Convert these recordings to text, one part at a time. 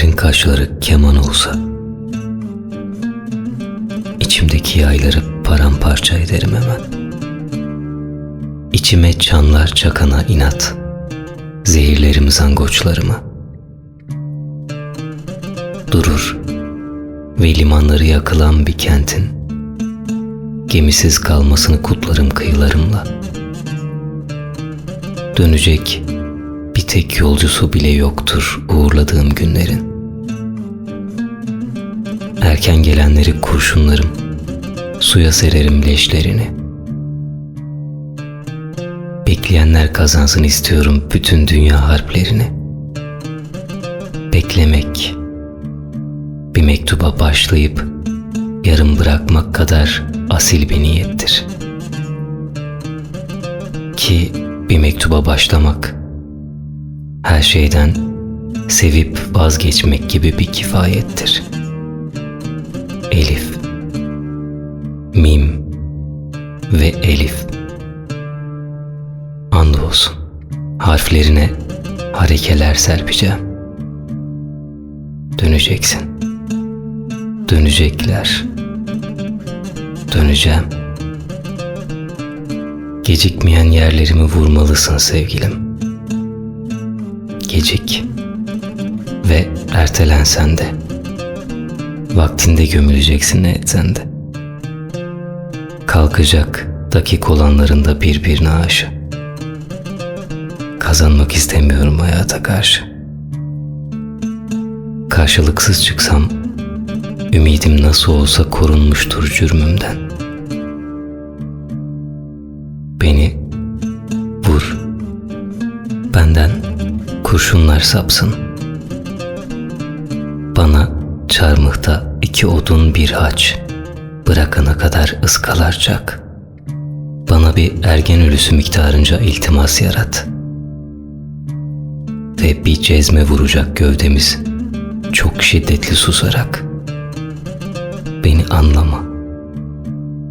kaşları keman olsa içimdeki yayları paramparça ederim hemen. İçime çanlar çakana inat, zehirlerim zangoçlarımı. Durur ve limanları yakılan bir kentin, gemisiz kalmasını kutlarım kıyılarımla. Dönecek tek yolcusu bile yoktur uğurladığım günlerin. Erken gelenleri kurşunlarım, suya sererim leşlerini. Bekleyenler kazansın istiyorum bütün dünya harplerini. Beklemek, bir mektuba başlayıp yarım bırakmak kadar asil bir niyettir. Ki bir mektuba başlamak, her şeyden sevip vazgeçmek gibi bir kifayettir. Elif, Mim ve Elif. Andolsun harflerine harekeler serpeceğim. Döneceksin. Dönecekler. Döneceğim. Gecikmeyen yerlerimi vurmalısın sevgilim. Gecik ve ertelensen de vaktinde gömüleceksin ne etsen de. Kalkacak dakik olanların da birbirine aşı. Kazanmak istemiyorum hayata karşı. Karşılıksız çıksam ümidim nasıl olsa korunmuştur cürmümden. Beni vur. Benden kurşunlar sapsın. Bana çarmıhta iki odun bir haç. Bırakana kadar ıskalar çak. Bana bir ergen ölüsü miktarınca iltimas yarat. Ve bir cezme vuracak gövdemiz çok şiddetli susarak. Beni anlama.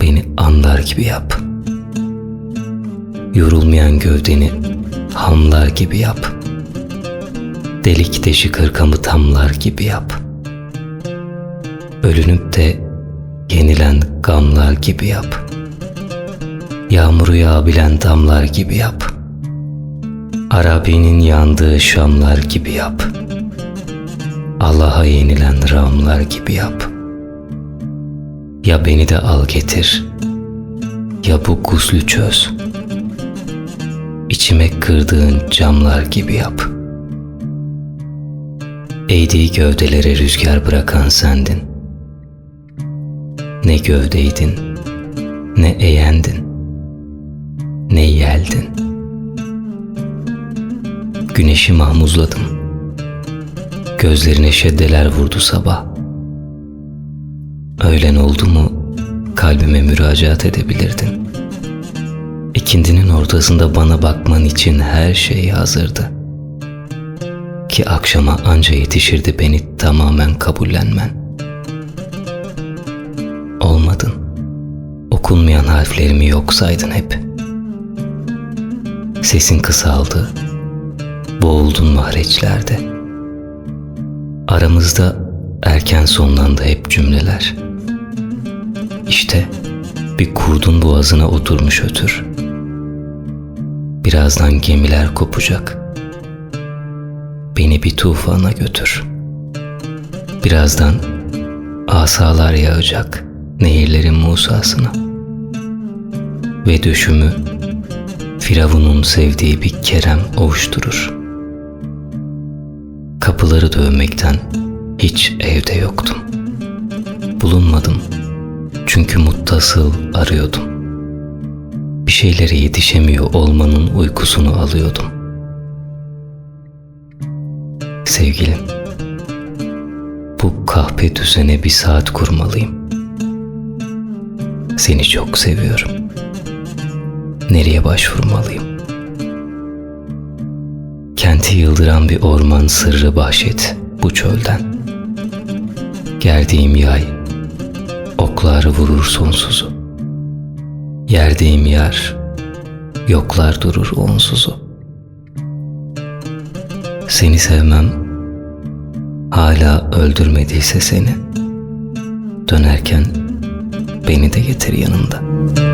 Beni anlar gibi yap. Yorulmayan gövdeni hamlar gibi yap. Delik deşik hırkamı tamlar gibi yap. Ölünüp de yenilen gamlar gibi yap. Yağmuru yağabilen damlar gibi yap. Arabi'nin yandığı şamlar gibi yap. Allah'a yenilen ramlar gibi yap. Ya beni de al getir, ya bu guslü çöz. İçime kırdığın camlar gibi yap. Eğdiği gövdelere rüzgar bırakan sendin. Ne gövdeydin, ne eğendin, ne yeldin. Güneşi mahmuzladım. Gözlerine şeddeler vurdu sabah. Öğlen oldu mu kalbime müracaat edebilirdin. İkindinin ortasında bana bakman için her şey hazırdı. Ki akşama anca yetişirdi beni tamamen kabullenmen. Olmadın. Okunmayan harflerimi yok saydın hep. Sesin kısaldı. Boğuldun mahreçlerde. Aramızda erken sonlandı hep cümleler. İşte bir kurdun boğazına oturmuş ötür. Birazdan gemiler kopacak. Beni bir tufana götür. Birazdan asalar yağacak nehirlerin Musa'sına. Ve düşümü Firavun'un sevdiği bir kerem ovuşturur. Kapıları dövmekten hiç evde yoktum. Bulunmadım çünkü muttasıl arıyordum. Bir şeylere yetişemiyor olmanın uykusunu alıyordum. Sevgilim, bu kahpe düzene bir saat kurmalıyım. Seni çok seviyorum. Nereye başvurmalıyım? Kenti yıldıran bir orman sırrı bahşet bu çölden. Gerdiğim yay, oklar vurur sonsuzu. Yerdeyim yar, yoklar durur onsuzu. Seni sevmem, hala öldürmediyse seni, dönerken beni de getir yanında.''